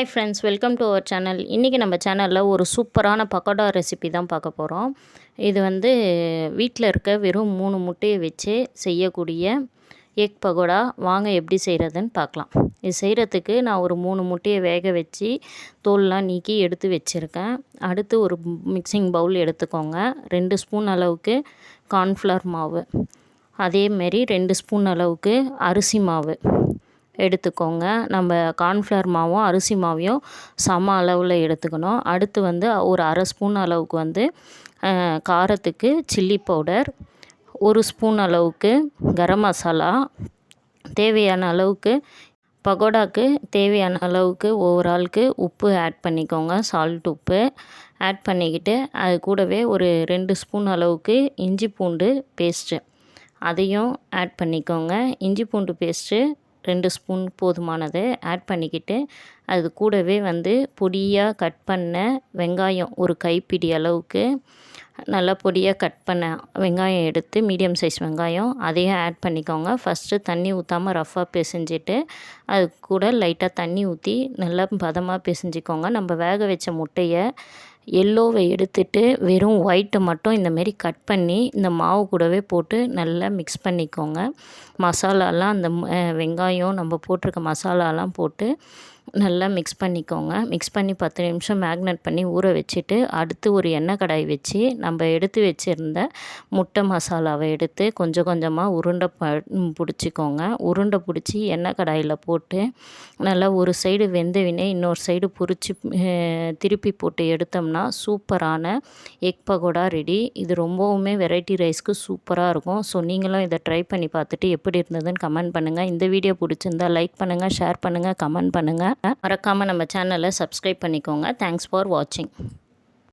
Hi friends welcome to our channel இன்றைக்கி நம்ம சேனலில் ஒரு சூப்பரான பக்கோடா ரெசிபி தான் பார்க்க போகிறோம் இது வந்து வீட்டில் இருக்க வெறும் மூணு முட்டையை வச்சு செய்யக்கூடிய எக் பகோடா வாங்க எப்படி செய்கிறதுன்னு பார்க்கலாம். இது செய்கிறதுக்கு நான் ஒரு மூணு முட்டையை வேக வச்சு தோல்லாம் நீக்கி எடுத்து வச்சுருக்கேன். அடுத்து ஒரு மிக்சிங் பவுல் எடுத்துக்கோங்க. ரெண்டு ஸ்பூன் அளவுக்கு கார்ன்ஃப்ளவர் மாவு. அதேமாரி ரெண்டு ஸ்பூன் அளவுக்கு அரிசி மாவு. எடுத்துக்கோங்க. நம்ம கார்ன்ஃப்ளவர் மாவும் அரிசி மாவையும் சம அளவில் எடுத்துக்கணும். அடுத்து வந்து ஒரு அரை ஸ்பூன் அளவுக்கு வந்து காரத்துக்கு சில்லி பவுடர் ஒரு ஸ்பூன் அளவுக்கு கரம் மசாலா தேவையான அளவுக்கு பகோடாக்கு தேவையான அளவுக்கு ஒவ்வொரு ஆளுக்கு உப்பு ஆட் பண்ணிக்கோங்க சால்ட் உப்பு ஆட் பண்ணிக்கிட்டு அது கூடவே ஒரு ரெண்டு ஸ்பூன் அளவுக்கு இஞ்சி பூண்டு பேஸ்ட்டு அதையும் ஆட் பண்ணிக்கோங்க. இஞ்சி பூண்டு பேஸ்ட்டு ரெண்டு ஸ்பூன் போதுமானது ஆட் பண்ணிக்கிட்டு அது கூடவே வந்து பொடியாக கட் பண்ண வெங்காயம் ஒரு கைப்பிடி அளவுக்கு நல்லா பொடியாக கட் பண்ண வெங்காயம் எடுத்து மீடியம் சைஸ் வெங்காயம் அதையும் ஆட் பண்ணிக்கோங்க. ஃபஸ்ட்டு தண்ணி ஊற்றாமல் ரஃப்பாக பிசைஞ்சிட்டு அது கூட லைட்டாக தண்ணி ஊற்றி நல்லா பதமாக பிசைஞ்சிக்கோங்க. நம்ம வேக வச்ச முட்டையை எல்லோவை எடுத்துட்டு வெறும் ஒயிட்டை மட்டும் இந்தமாரி கட் பண்ணி இந்த மாவு கூடவே போட்டு நல்லா மிக்ஸ் பண்ணிக்கோங்க. மசாலாலாம் அந்த வெங்காயம் நம்ம போட்டிருக்க மசாலாலாம் போட்டு நல்லா மிக்ஸ் பண்ணிக்கோங்க. மிக்ஸ் பண்ணி பத்து நிமிஷம் மேக்னேட் பண்ணி ஊற வச்சுட்டு அடுத்து ஒரு எண்ணெய் கடாய் வச்சு நம்ம எடுத்து வச்சுருந்த முட்டை மசாலாவை எடுத்து கொஞ்சம் கொஞ்சமாக உருண்டை ப பிடிச்சிக்கோங்க. உருண்டை பிடிச்சி எண்ணெய் கடாயில் போட்டு நல்லா ஒரு சைடு வெந்தவினே இன்னொரு சைடு பொறிச்சு திருப்பி போட்டு எடுத்தோம்னா சூப்பரான எக் பகோடா ரெடி. இது ரொம்பவுமே வெரைட்டி ரைஸ்க்கு சூப்பராக இருக்கும். ஸோ நீங்களும் இதை ட்ரை பண்ணி பார்த்துட்டு எப்படி இருந்ததுன்னு கமெண்ட் பண்ணுங்கள் இந்த வீடியோ பிடிச்சிருந்தா லைக் பண்ணுங்கள் ஷேர் பண்ணுங்கள் கமெண்ட் பண்ணுங்கள் மறக்காமல் நம்ம சேனலை சப்ஸ்கிரைப் பண்ணிக்கோங்க. தேங்க்ஸ் ஃபார் வாட்சிங்